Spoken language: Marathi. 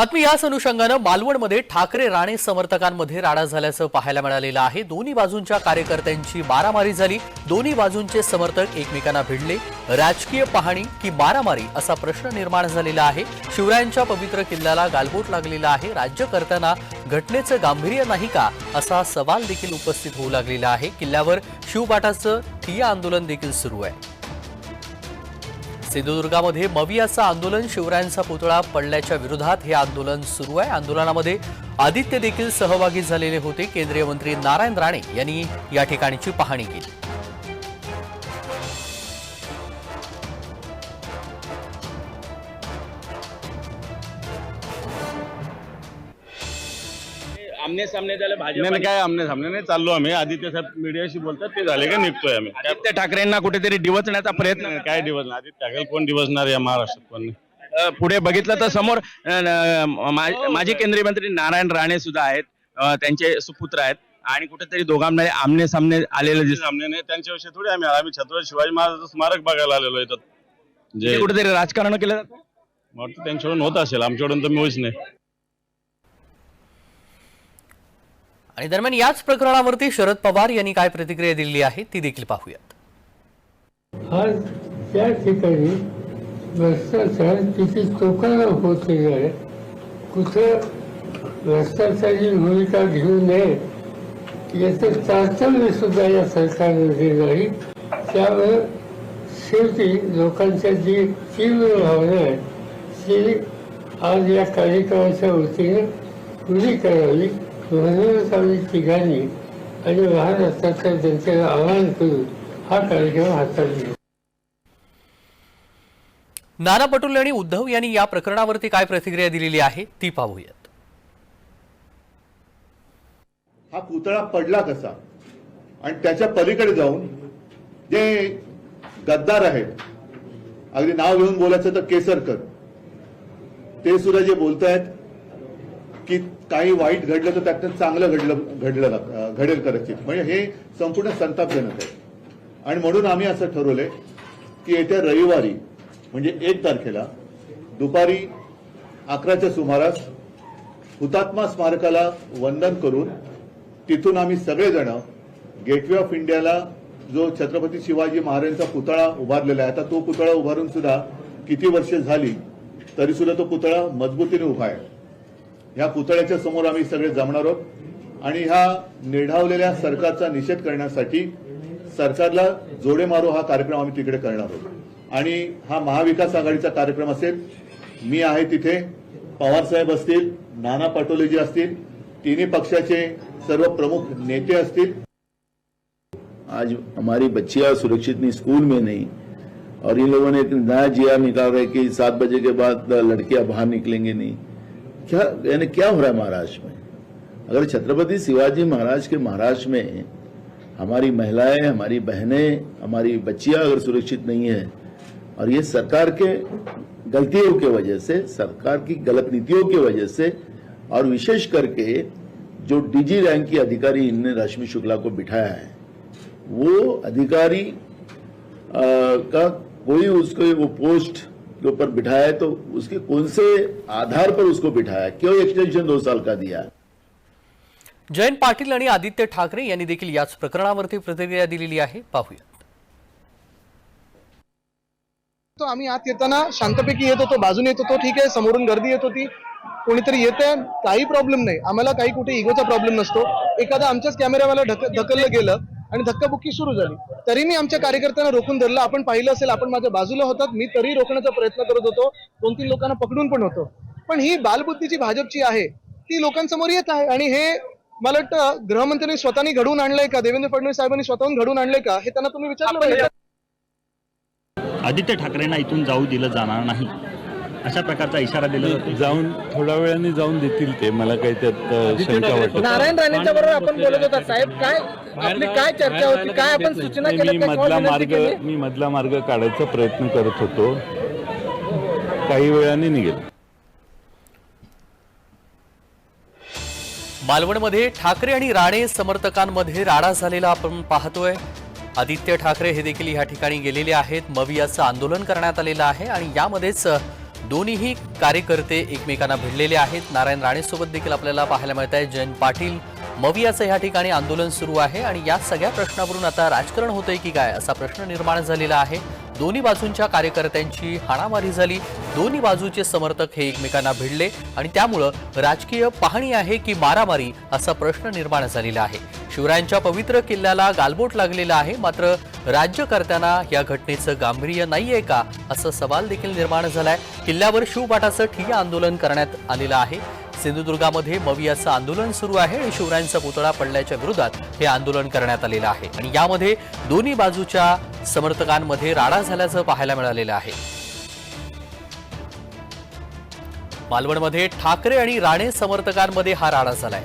बातमी याच अनुषंगानं मालवणमध्ये ठाकरे राणे समर्थकांमध्ये राडा झाल्याचं पाहायला मिळालेलं आहे. दोन्ही बाजूंच्या कार्यकर्त्यांची मारामारी झाली. दोन्ही बाजूंचे समर्थक एकमेकांना भिडले. राजकीय पाहणी की मारामारी असा प्रश्न निर्माण झालेला आहे. शिवरायांच्या पवित्र किल्ल्याला गालबोट लागलेला आहे. राज्यकर्त्यांना घटनेचं गांभीर्य नाही का असा सवाल देखील उपस्थित होऊ लागलेला आहे. किल्ल्यावर शिवपाठाचं ठिय्या आंदोलन देखील सुरू आहे. सिंधुदुर्गामध्ये मवियाचं आंदोलन शिवरायांचा पुतळा पडल्याच्या विरोधात हे आंदोलन सुरू आहे. आंदोलनामध्ये आदित्य देखील सहभागी झालेले होते. केंद्रीय मंत्री नारायण राणे यांनी या ठिकाणीची पाहणी केली. आमने सामने झालं भाजप नाही, काय आमने सामने नाही चाललो आम्ही. आदित्य साहेब मीडियाशी बोलतात ते झाले का निघतोय आम्ही. काय- आदित्य ठाकरेंना कुठेतरी डिवचण्याचा प्रयत्न काय दिवस नाही आदित्य ठाकरे कोण दिवसणार या महाराष्ट्रात कोण नाही. अ, पुढे बघितलं तर समोर अ, न, मा- माजी केंद्रीय मंत्री नारायण राणे सुद्धा आहेत. अ, त्यांचे सुपुत्र आहेत. आणि कुठेतरी दोघांमध्ये आमने सामने आलेलं दिसत सामने नाही त्यांच्याविषयी थोडी आम्ही आम्ही छत्रपती शिवाजी महाराजांचं स्मारक बघायला आलेलो इथं जे कुठेतरी राजकारण केलं जातं? मला वाटतं त्यांच्याकडून होत असेल. आमच्याकडून तर मी होईच नाही. आणि दरम्यान याच प्रकरणावरती शरद पवार यांनी काय प्रतिक्रिया दिली आहे ती देखील पाहूयात. आज त्या ठिकाणी भ्रष्टाचार किती टोकाला होते आहे कुठं भ्रष्टाचारी भूमिका घेऊ नये याचं चाचणी सुद्धा या सरकारने दिलं आहे. त्यामुळे शेवटी लोकांच्या जी तीव्र भावना आहे ती आज या कार्यक्रमाच्या वतीने पुरी करावी. तिघांनी आणि महाराष्ट्राच्या जनतेला आवाहन करून हा कार्यक्रम हातात नाना पटोले आणि उद्धव यांनी या प्रकरणावरती काय प्रतिक्रिया दिलेली आहे ती पाहूयात. हा पुतळा पडला कसा? आणि त्याच्या पलीकडे जाऊन जे गद्दार आहेत अगदी नाव घेऊन बोलायचं तर केसरकर ते सुद्धा जे बोलतायत की काही वाईट घडलं तर त्यातनं चांगलं घडलं घडलं घडेल कदाचित. म्हणजे हे संपूर्ण संतापजनक आहे. आणि म्हणून आम्ही असं ठरवलंय की येत्या रविवारी म्हणजे एक तारखेला दुपारी अकराच्या सुमारास हुतात्मा स्मारकाला वंदन करून तिथून आम्ही सगळेजण गेटवे ऑफ इंडियाला जो छत्रपती शिवाजी महाराजांचा पुतळा उभारलेला आहे आता तो पुतळा उभारून सुद्धा किती वर्ष झाली तरी सुद्धा तो पुतळा मजबूतीने उभा आहे. ह्या पुतळ्याच्या समोर आम्ही सगळे जमणार आहोत. आणि ह्या निर्ढावलेल्या सरकारचा निषेध करण्यासाठी सरकारला जोडे मारो हा कार्यक्रम आम्ही तिकडे करणार आहोत. आणि हा महाविकास आघाडीचा कार्यक्रम असेल मी आहे तिथे पवार साहेब असतील नाना पटोलेजी असतील तिन्ही पक्षाचे सर्व प्रमुख नेते असतील. आज हमारी बच्चियां सुरक्षित नहीं स्कूल में नहीं। और इन लोगों ने एक नया जिया निकाल रहे कि सात बजे के बाद लड़कियां बाहर निकलेंगे नहीं। क्या यानी क्या हो रहा है महाराष्ट्र में? अगर छत्रपति शिवाजी महाराज के महाराष्ट्र में हमारी महिलाएँ हमारी बहनें हमारी बच्चियाँ अगर सुरक्षित नहीं है और ये सरकार के गलतियों के वजह से सरकार की गलत नीतियों की वजह से और विशेष करके जो डीजी रैंक की अधिकारी इनने रश्मि शुक्ला को बिठाया है वो अधिकारी आ, का कोई उसको वो पोस्ट के ऊपर बिठाया है तो उसके कौन से आधार पर उसको बिठाया है? क्यों एक्सटेंशन दो साल का दिया? है जयंत पाटील आणि आदित्य ठाकरे यांनी देखील याच प्रकरणावरती प्रतिक्रिया दिलेली आहे. पाहूयात तो आम्ही आत येताना शांतपैकी येत होतो बाजूने येत होतो ठीक आहे समोरून गर्दी येत होती. कोणीतरी येते काही प्रॉब्लेम नाही. आम्हाला काही कुठे इगोचा प्रॉब्लेम नसतो. एखादा आमच्याच कॅमेरावाला ढक ढकललं गेलं आणि धक्काबुक्की सुरू झाली. तरी मी आमच्या कार्यकर्त्यांना रोखून धरलं. आपण पाहिलं असेल आपण माझ्या बाजूला होतात. मी तरी रोखण्याचा प्रयत्न करत होतो. दोन तीन लोकांना पकडून पण होतो. पण ही बालबुद्धीची भाजपची आहे ती लोकांसमोर येत आहे. आणि हे मला वाटतं गृहमंत्र्यांनी स्वतःनी घडवून आणलंय का? देवेंद्र फडणवीस साहेबांनी स्वतःहून घडवून आणलंय का? हे त्यांना तुम्ही विचारलं आदित्य ठाकरेंना इथून जाऊ दिलं जाणार नाही. अशा प्रकारचा इशारा दिला जातो. जाऊन थोड्या वेळाने जाऊन देतील ते मला काही त्यात अ, शंका वाटत नारायण राणेंच्या बरोबर आपण बोलत होता साहेब काय आपली काय चर्चा होती? काय आपण सूचना केल्या मी काय मधला विनंती मार्ग केली? मी मधला मार्ग काढायचा प्रयत्न करत होतो. काही वेळाने निघेल. मालवणमध्ये ठाकरे आणि राणे समर्थकांमध्ये राडा झालेला आपण पाहतोय. आदित्य ठाकरे हे देखील या ठिकाणी गेलेले आहेत. मवियाचं आंदोलन करण्यात आलेलं आहे आणि यामध्येच दोन्हीही कार्यकर्ते एकमेकांना भिडलेले आहेत. नारायण राणेसोबत देखील आपल्याला पाहायला मिळत आहे. जयंत पाटील मवियाचं ह्या ठिकाणी आंदोलन सुरू आहे आणि या सगळ्या प्रश्नावरून आता राजकारण होतंय की काय असा प्रश्न निर्माण झालेला आहे. दोन्ही बाजूंच्या कार्यकर्त्यांची हाणामारी झाली. दोन्ही बाजूचे समर्थक हे एकमेकांना भिडले आणि त्यामुळं राजकीय पाहणी आहे की मारामारी असा प्रश्न निर्माण झालेला आहे. शिवरायांच्या पवित्र किल्ल्याला गालबोट लागलेला आहे मात्र राज्यकर्त्यांना या घटनेचं गांभीर्य नाहीये का असं सवाल देखील निर्माण झालाय. किल्ल्यावर शिवपाठाचं ठिय्या आंदोलन करण्यात आलेलं आहे. सिंधुदुर्गामध्ये मवियाचं आंदोलन सुरू आहे आणि शिवरायांचा पुतळा पडल्याच्या विरोधात हे आंदोलन करण्यात आलेलं आहे. आणि यामध्ये दोन्ही बाजूच्या समर्थकांमध्ये राडा झाल्याचं पाहायला मिळालेलं आहे. मालवणमध्ये ठाकरे आणि राणे समर्थकांमध्ये हा राडा झालाय.